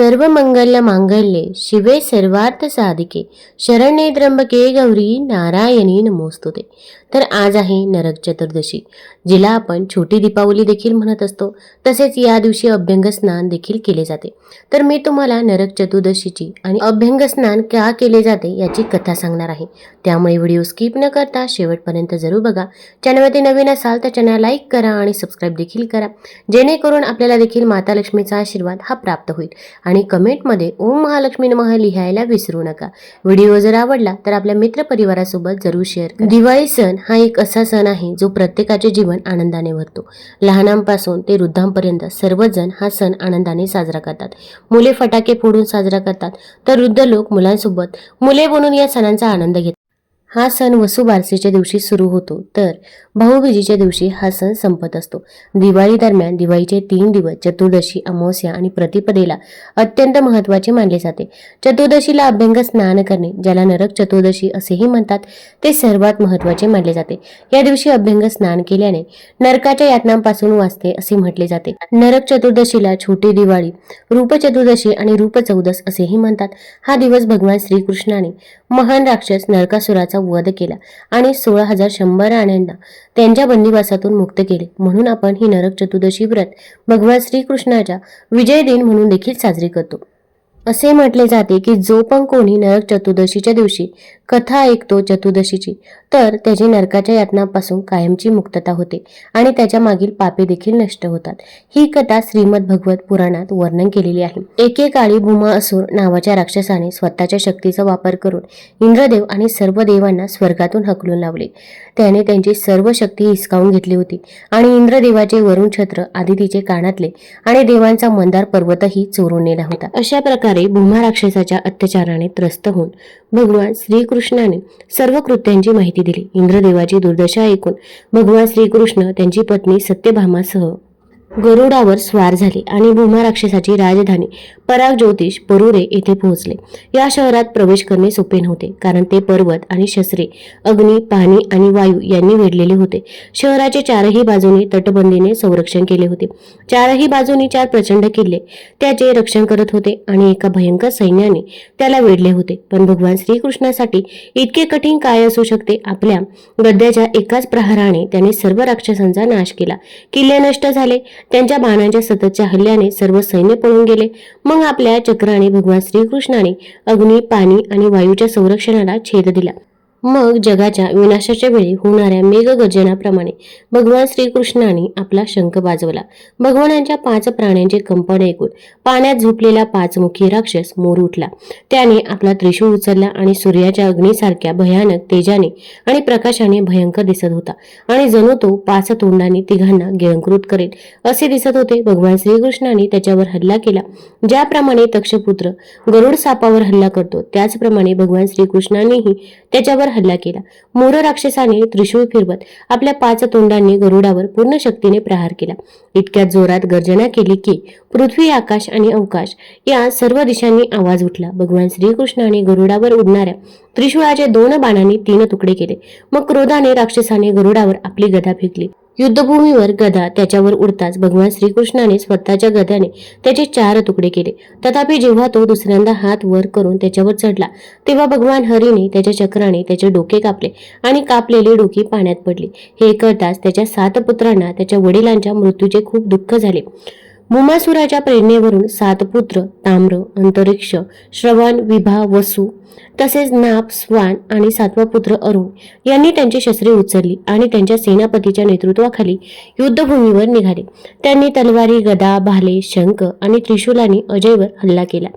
सर्व मंगल मांगल्ये शिवे सर्वार्थ साधिके शरणे त्र्यंबके गौरी नारायणी नमोस्तुते तर आज आहे नरक चतुर्दशी जिला आपण छोटी दीपावली देखील म्हणत असतो तसेच या दिवशी अभ्यंग स्नान देखील केले जाते तर मी तुम्हाला नरक चतुर्दशीची आणि अभ्यंग स्नान का केले जाते याची कथा सांगणार आहे त्यामुळे व्हिडिओ स्किप न करता शेवटपर्यंत जरूर बघा चॅनलमध्ये नवीन असाल तर चॅनल लाईक करा आणि सबस्क्राईब देखील करा जेणेकरून आपल्याला देखील माता लक्ष्मीचा आशीर्वाद हा प्राप्त होईल आणि कमेंटमध्ये ओम महालक्ष्मी नमः लिहायला विसरू नका. व्हिडिओ जर आवडला तर आपल्या मित्रपरिवारासोबत जरूर शेअर करा. दिवाळी सण हा एक असा सण आहे जो प्रत्येकाचे जीवन आनंदाने भरतो. लहानांपासून ते वृद्धांपर्यंत सर्वजण हा सण आनंदाने साजरा करतात. मुले फटाके फोडून साजरा करतात. तर वृद्ध लोक मुलांसोबत मुले बनून या सणांचा आनंद घेतात. हा सण वसुबारसेच्या दिवशी सुरू होतो. तर भाऊबीजेच्या दिवशी हा सण संपत असतो. दिवाळी दरम्यान दिवाळीचे तीन दिवस चतुर्दशी अमावस्या आणि प्रतिपदेला अत्यंत महत्त्वाचे मानले जाते. चतुर्दशीला अभ्यंग स्नान करणे ज्याला नरक चतुर्दशी असेही म्हणतात ते सर्वात महत्त्वाचे मानले जाते. या दिवशी अभ्यंग स्नान केल्याने नरकाच्या यातनांपासून वाचते असे म्हटले जाते. नरक चतुर्दशीला छोटी दिवाळी रूप चतुर्दशी आणि रूप चौदस असेही म्हणतात. हा दिवस भगवान श्रीकृष्णाने महान राक्षस नरकासुराचा वध केला आणि सोळा हजार शंभर राण्यांना त्यांच्या बंदिवासातून मुक्त केले. म्हणून आपण ही नरक चतुर्दशी व्रत भगवान श्रीकृष्णाच्या विजय दिन म्हणून देखील साजरी करतो. असे म्हटले जाते की जो पण कोणी नरक चतुर्दशीच्या दिवशी कथा ऐकतो चतुर्दशीची तर त्याची नरकाच्या यातनापासून कायमची मुक्तता होते आणि त्याच्या मागील पापे देखील नष्ट होतात. ही कथा श्रीमद भगवत पुराणात वर्णन केलेली आहे. एकेकाळी भूमा असुर नावाच्या राक्षसाने स्वतःच्या शक्तीचा वापर करून इंद्रदेव आणि सर्व देवांना स्वर्गातून हकलून लावले. त्याने त्यांची सर्व शक्ती हिसकावून घेतली होती आणि इंद्रदेवाचे वरुण छत्र आदितीचे कानातले आणि देवांचा मंदार पर्वतही चोरून नेला होता. अशा प्रकारे भूमा राक्षसाच्या अत्याचाराने त्रस्त होऊन भगवान श्रीकृष्णाने सर्व कृत्यांची माहिती दिली. इंद्रदेवाची दुर्दशा ऐकून भगवान श्रीकृष्ण त्यांची पत्नी सत्यभामासह गरुडावर स्वार झाले आणि भूमा राक्षसाची राजधानी पराग ज्योतिष परुरे येथे पोहोचले. या शहरात प्रवेश करणे सोपे नव्हते कारण ते पर्वत आणि शस्त्रे अग्नी पाणी आणि वायू यांनी वेढलेले होते. शहराचे चारही बाजूने तटबंदीने संरक्षण केले होते. चारही बाजूनी चार प्रचंड किल्ले त्याचे रक्षण करत होते आणि एका भयंकर सैन्याने त्याला वेढले होते. पण भगवान श्रीकृष्णासाठी इतके कठीण काय असू शकते? आपल्या गद्याच्या एकाच प्रहाराने त्याने सर्व राक्षसांचा नाश केला. किल्ले नष्ट झाले. त्यांच्या बाणांच्या सततच्या हल्ल्याने सर्व सैन्य पळून गेले. मग आपल्या चक्राने भगवान श्रीकृष्णाने अग्नी पाणी आणि वायूच्या संरक्षणाला छेद दिला. मग जगाच्या विनाशाच्या वेळी होणाऱ्या मेघगर्जनाप्रमाणे भगवान श्रीकृष्णाने आपला शंख वाजवला भगवानांच्या पाच प्राण्यांचे कंपन ऐकून पाण्यात झोपलेला पाचमुखी राक्षस मोर उठला. त्याने आपला त्रिशूळ उचलला आणि सूर्याच्या अग्नीसारख्या भयानक तेजाने आणि प्रकाशाने भयंकर दिसत होता. आणि जणू तो पाच तोंडांनी तिघांना गिळंकृत करेल असे दिसत होते भगवान श्रीकृष्णाने त्याच्यावर हल्ला केला ज्याप्रमाणे तक्षपुत्र गरुड सापावर हल्ला करतो. त्याचप्रमाणे भगवान श्रीकृष्णानेही त्याच्यावर हल्ला केला. मोर राक्षसाने त्रिशूळ फिरवत आपल्या पाच तोंडांनी गरुडावर पूर्ण शक्तीने प्रहार केला. इतक्या जोरात गर्जना केली की पृथ्वी आकाश आणि अवकाश या सर्व दिशांनी आवाज उठला. भगवान श्रीकृष्णाने गरुडावर उडणाऱ्या त्रिशूळाचे दोन बाणांनी तीन तुकडे केले. मग क्रोधाने राक्षसाने गरुडावर आपली गदा फेकली. युद्धभूमीवर गदा त्याच्यावर उडताच भगवान श्रीकृष्णाने स्वतःच्या गदाने त्याचे चार तुकडे केले. तथापि जेव्हा तो दुसऱ्यांदा हात वर करून त्याच्यावर चढला तेव्हा भगवान हरीने त्याच्या चक्राने त्याचे डोके कापले आणि कापलेली डोकी पाण्यात पडली. हे करताच त्याच्या सात पुत्रांना त्याच्या वडिलांच्या मृत्यूचे खूप दुःख झाले. मुमासुराच्या प्रेरणेवरून सात पुत्र ताम्र अंतरिक्ष श्रवण विभा वसु तसेच नाप स्वान आणि सातवा पुत्र अरुण यांनी त्यांची शस्त्रे उचलली आणि त्यांच्या सेनापतीच्या नेतृत्वाखाली युद्धभूमीवर निघाले. त्यांनी तलवारी गदा भाले शंख आणि त्रिशूलाने अजयवर हल्ला केला.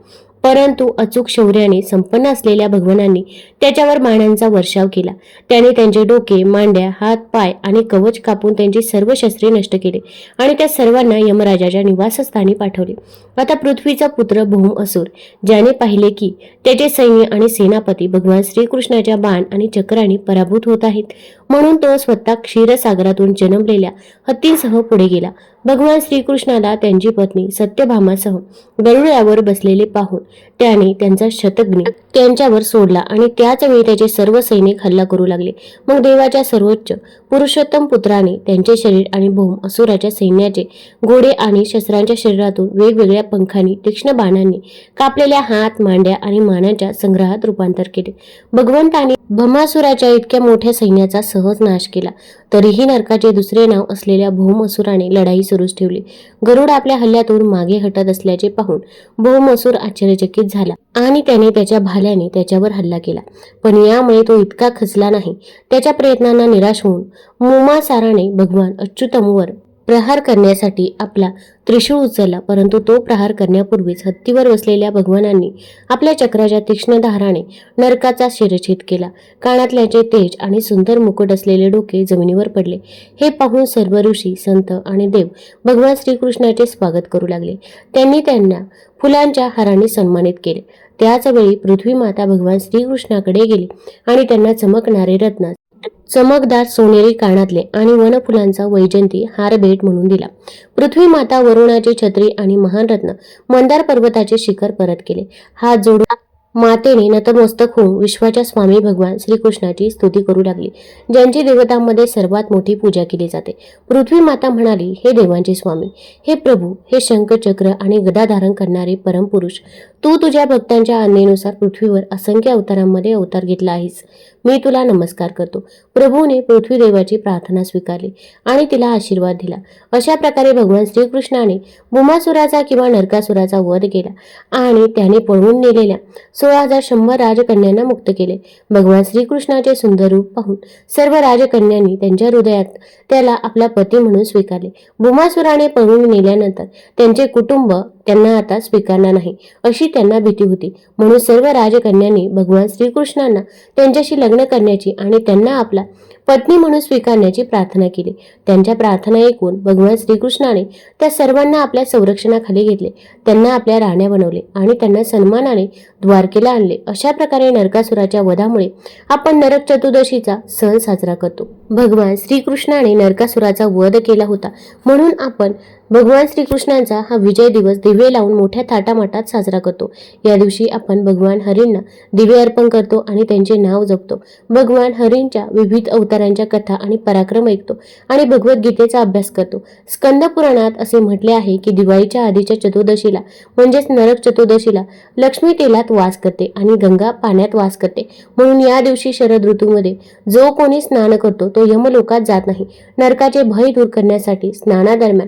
परंतु अचूक शौर्याने संपन्न असलेल्या भगवानांनी त्याच्यावर बाणांचा वर्षाव केला. त्याने त्यांचे डोके मांड्या हात पाय आणि कवच कापून त्यांची सर्व शस्त्रे नष्ट केले आणि त्या सर्वांना यमराजाच्या निवासस्थानी पाठवले. आता पृथ्वीचा पुत्र भूम असुर ज्याने पाहिले की त्याचे सैन्य आणि सेनापती भगवान श्रीकृष्णाच्या बाण आणि चक्राने पराभूत होत आहेत म्हणून तो स्वतः क्षीरसागरातून जन्मलेल्या हत्तींसह पुढे गेला. भगवान श्रीकृष्णाला त्यांची पत्नी सत्यभामासह गरुडावर बसलेले पाहून त्याने त्यांचा शतग्नी त्यांच्यावर सोडला आणि त्याच वेळी त्याचे सर्व सैनिक हल्ला करू लागले. मग देवाच्या सर्वोच्च पुरुषोत्तम पुत्राने त्यांचे शरीर आणि भौम असुराच्या सैन्याचे घोडे आणि शस्त्रांच्या शरीरातून वेगवेगळ्या पंखांनी तीक्ष्ण बाणांनी कापलेल्या हात मांड्या आणि मानाच्या संग्रहात रूपांतर केले. भगवंताने भमासुराच्या इतक्या मोठ्या सैन्याचा सहज नाश केला. तरीही नरकाचे दुसरे नाव असलेल्या भौमसुराने लढाई सुरूच ठेवली. गरुड आपल्या हल्ल्यातून मागे हटत असल्याचे पाहून भौमसूर आश्चर्यचकित झाला आणि त्याने त्याच्या भाल्याने त्याच्यावर हल्ला केला. पण यामुळे तो इतका खचला नाही. त्याच्या प्रयत्नांना निराश होऊन मुमासाराने भगवान अच्युतमवर प्रहार करण्यासाठी आपला त्रिशूळ उचलला परंतु तो प्रहार करण्यापूर्वीच हत्तीवर बसलेल्या भगवानांनी आपल्या चक्राच्या तीक्ष्ण धाराने नरकाचा शिरछेद केला. कानातल्याचे तेज आणि सुंदर मुकुट असलेले डोके जमिनीवर पडले. हे पाहून सर्व ऋषी संत आणि देव भगवान श्रीकृष्णाचे स्वागत करू लागले. त्यांनी त्यांना फुलांच्या हाराने सन्मानित केले. त्याच वेळी पृथ्वी माता भगवान श्रीकृष्णाकडे गेली आणि त्यांना चमकणारे रत्न चमकदार सोनेरी कानातले आणि वनफुलांचा वैजंती हार भेट म्हणून दिला. पृथ्वी माता वरुणाची छत्री आणि महान रत्न मंदार पर्वताचे शिखर परत केले. हात जोडून मातेने नतमस्तक होऊन विश्वाच्या स्वामी भगवान श्रीकृष्णाची स्तुती करू लागली ज्यांची देवतांमध्ये सर्वात मोठी पूजा केली जाते. पृथ्वी माता म्हणाली हे देवांचे स्वामी हे प्रभू हे शंखचक्र आणि गदा धारण करणारे परमपुरुष तू तुझ्या भक्तांच्या आज्ञेनुसार पृथ्वीवर असंख्य अवतारांमध्ये अवतार घेतला आहेस. मी तुला नमस्कार करतो. प्रभूने पृथ्वी देवाची प्रार्थना स्वीकारली आणि तिला आशीर्वाद दिला. अशा प्रकारे भगवान श्रीकृष्णाने भूमासुराचा किंवा नरकासुराचा वध केला आणि त्याने पळवून नेलेल्या सोळा हजार शंभर राजकन्यांना मुक्त केले. भगवान श्रीकृष्णाचे सुंदर रूप पाहून सर्व राजकन्यांनी त्यांच्या हृदयात त्याला आपला पती म्हणून स्वीकारले. भूमासुराने पळून नेल्यानंतर त्यांचे कुटुंब त्यांना आता स्वीकारणार नाही अशी त्यांना भीती होती. म्हणून सर्व राजकन्यांनी भगवान श्रीकृष्णांना त्यांच्याशी लग्न करण्याची आणि त्यांना आपला पत्नी म्हणून स्वीकारण्याची प्रार्थना केली. त्यांच्या प्रार्थना ऐकून भगवान श्रीकृष्णाने त्या सर्वांना आपल्या संरक्षणाखाली घेतले. त्यांना आपल्या राण्या बनवले आणि त्यांना सन्मानाने द्वारकेला आणले. अशा प्रकारे नरकासुराच्या वधामुळे आपण नरक चतुर्दशीचा सण साजरा करतो. भगवान श्रीकृष्णाने नरकासुराचा वध केला होता. म्हणून आपण भगवान श्रीकृष्णांचा हा विजय दिवस दिवे लावून मोठ्या थाटामाटात साजरा करतो. या दिवशी आपण भगवान हरींना दिवे अर्पण करतो आणि त्यांचे नाव जपतो. भगवान हरींच्या विविध अवतारांच्या कथा आणि पराक्रम ऐकतो आणि भगवद्गीतेचा अभ्यास करतो. स्कंद पुराणात असे म्हटले आहे की दिवाळीच्या आधीच्या चतुर्दशीला म्हणजेच नरक चतुर्दशीला लक्ष्मी तेलात वास करते आणि गंगा पाण्यात वास करते. म्हणून या दिवशी शरद ऋतूमध्ये जो कोणी स्नान करतो तो यमलोकात जात नाही. नरकाचे भय दूर करण्यासाठी स्नानादरम्यान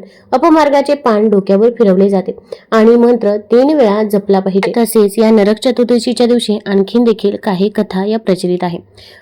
मार्गाचे पान डोक्यावर फिरवले जाते आणि मंत्र तीन वेळा जपला पाहिजे. तसेच या नरक चतुर्दशीच्या दिवशी आणखीन देखील काही कथा या प्रचलित आहे.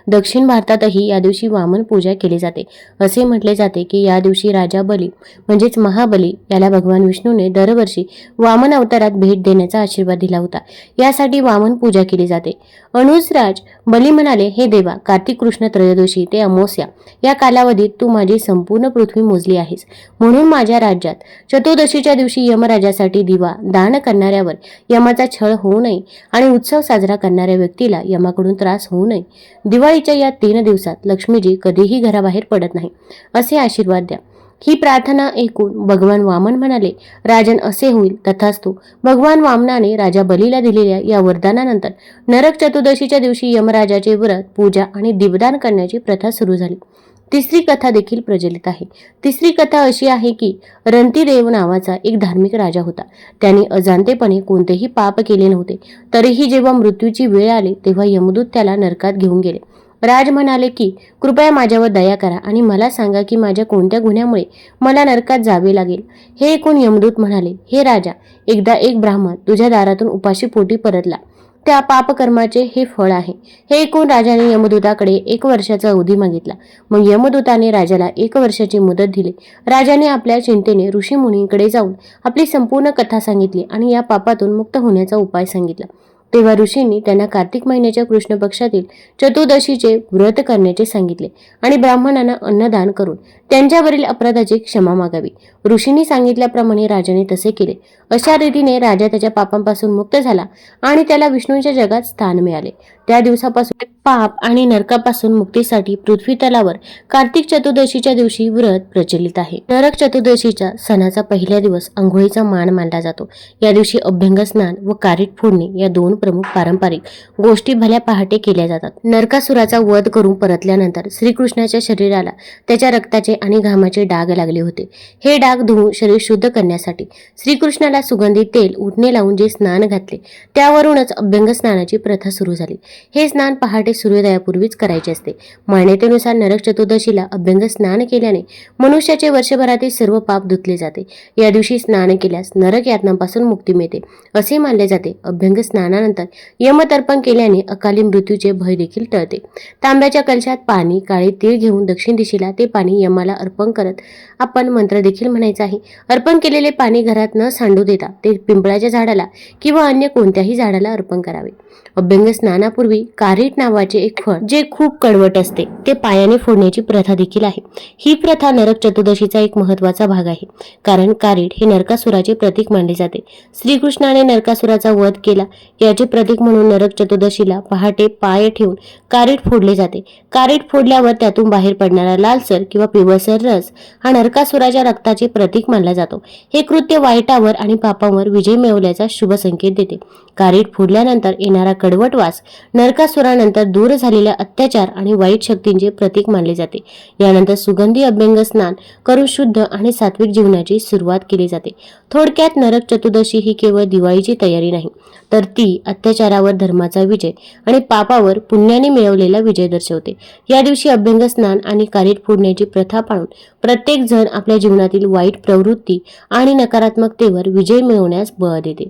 दक्षिण भारतातही या दिवशी वामन पूजा केली जाते. असे म्हटले जाते की या दिवशी राजा बली म्हणजेच महाबली याला भगवान विष्णूने दरवर्षी वामन अवतारात भेट देण्याचा आशीर्वाद दिला होता. यासाठी वामन पूजा केली जाते. अनुजराज बली म्हणाले हे देवा कार्तिक कृष्ण त्रयोदशी ते अमोस्या या कालावधीत तू माझी संपूर्ण पृथ्वी मोजली आहेस. म्हणून माझ्या राज्यात चतुर्दशीच्या दिवशी यमराजासाठी दिवा दान करणाऱ्यावर यमाचा छळ होऊ नये आणि उत्सव साजरा करणाऱ्या व्यक्तीला यमाकडून त्रास होऊ नये. दिवाळीच्या या तीन दिवसात लक्ष्मीजी कधीही घराबाहेर पडत नाही असे आशीर्वाद द्या. ही प्रार्थना ऐकून भगवान वामन म्हणाले राजन असे होईल तथास्तु भगवान वामनाने राजा बलीला दिलेल्या या वरदानानंतर नरक चतुर्दशीच्या दिवशी यमराजाचे व्रत पूजा आणि दिवदान करण्याची प्रथा सुरू झाली. तिसरी कथा देखील प्रचलित आहे. तिसरी कथा अशी आहे की रणतीदेव नावाचा एक धार्मिक राजा होता. त्याने अजाणतेपणे कोणतेही पाप केले नव्हते. तरीही जेव्हा मृत्यूची वेळ आली तेव्हा यमदूत त्याला नरकात घेऊन गेले. राज म्हणाले की कृपया माझ्यावर दया करा आणि मला सांगा की माझ्या कोणत्या गुन्ह्यामुळे मला नरकात जावे लागेल. हे ऐकून यमदूत म्हणाले हे राजा एकदा एक ब्राह्मण तुझ्या दारातून उपाशी पोटी परतला. त्या पापकर्माचे हे फळ आहे. हे ऐकून राजाने यमदूताकडे एक वर्षाचा अवधी मागितला. मग यमदूताने राजाला एक वर्षाची मुदत दिली. राजाने आपल्या चिंतेने ऋषीमुनींकडे जाऊन आपली संपूर्ण कथा सांगितली आणि या पापातून मुक्त होण्याचा उपाय सांगितला. तेव्हा ऋषींनी त्यांना कार्तिक महिन्याच्या कृष्ण पक्षातील चतुर्दशीचे व्रत करण्याचे सांगितले आणि ब्राह्मणांना अन्नदान करून त्यांच्यावरील अपराधाची क्षमा मागावी. ऋषींनी सांगितल्याप्रमाणे राजाने तसे केले. अशा रीतीने राजा त्याच्या पापांपासून मुक्त झाला आणि त्याला विष्णूंच्या जगात स्थान मिळाले. त्या दिवसापासून पाप आणि नरकापासून मुक्तीसाठी पृथ्वी तलावर कार्तिक चतुर्दशीच्या दिवशी व्रत प्रचलित आहे. नरक चतुर्दशीच्या सणाचा पहिला दिवस आंघोळीचा मान मानला जातो. या दिवशी अभ्यंग स्नान व कारीट फोडणे या दोन प्रमुख पारंपरिक गोष्टी भल्या पहाटे केल्या जातात. नरकासुराचा वध करून परतल्यानंतर श्रीकृष्णाच्या शरीराला त्याच्या रक्ताचे आणि घामाचे डाग लागले होते. हे डाग धुवून शरीर शुद्ध करण्यासाठी श्रीकृष्णाला सुगंधी तेल उठणे लावून जे स्नान घातले त्यावरूनच अभ्यंग स्नानाची प्रथा सुरू झाली. हे स्नान पहाटे सूर्योदयापूर्वीच करायचे असते. मान्यतेनुसार नरक चतुर्दशीला अभ्यंग स्नान केल्याने मनुष्याचे वर्षभरातील सर्व पाप धुतले जाते. या दिवशी स्नान केल्यास नरक यातनांपासून मुक्ती मिळते असे मानले जाते. अभ्यंग स्नानानंतर यमतर्पण केल्याने अकाली मृत्यूचे भय देखील टळते. तांब्याच्या कलशात पाणी काळे तीळ घेऊन दक्षिण दिशेला ते पाणी यमाला अर्पण करत आपण मंत्र देखील म्हणायचा आहे. अर्पण केलेले पाणी घरात न सांडू देता ते पिंपळाच्या झाडाला किंवा अन्य कोणत्याही झाडाला अर्पण करावे. अभ्यंग स्नानापूर्वी कारीट नावा नावाचे एक फळ जे खूप कडवट असते ते पायाने फोडण्याची प्रथा देखील आहे. ही प्रथा नरक चतुर्दशीचा एक महत्त्वाचा भाग आहे. कारण कारीड हे नरकासुराचे प्रतीक मानले जाते. श्रीकृष्णाने नरकासुराचा वध केला याचे प्रतीक म्हणून नरक चतुर्दशीला पहाटे पाय ठेवून कारीट फोडले जाते. कारीट फोडल्यावर त्यातून बाहेर पडणारा लालसर किंवा पिवळसर रस हा नरकासुराच्या रक्ताचे प्रतीक मानला जातो. हे कृत्य वाईटावर आणि पापावर विजय मिळवल्याचा शुभ संकेत देते. कारीट फोडल्यानंतर येणारा कडवट वास नरकासुरानंतर दूर झालेल्या अत्याचार आणि वाईट शक्तींचे प्रतीक मानले जाते. यानंतर सुगंधी अभ्यंग स्नान करून शुद्ध आणि सात्विक जीवनाची सुरुवात केली जाते. थोडक्यात नरक चतुर्दशी ही केवळ दिवाळीची तयारी नाही तर ती अत्याचारावर धर्माचा विजय आणि पापावर पुण्याने मिळवलेला विजय दर्शवते. या दिवशी अभ्यंग स्नान आणि कारीट फोडण्याची प्रथा पाळून प्रत्येक जण आपल्या जीवनातील वाईट प्रवृत्ती आणि नकारात्मकतेवर विजय मिळवण्यास बळ देते.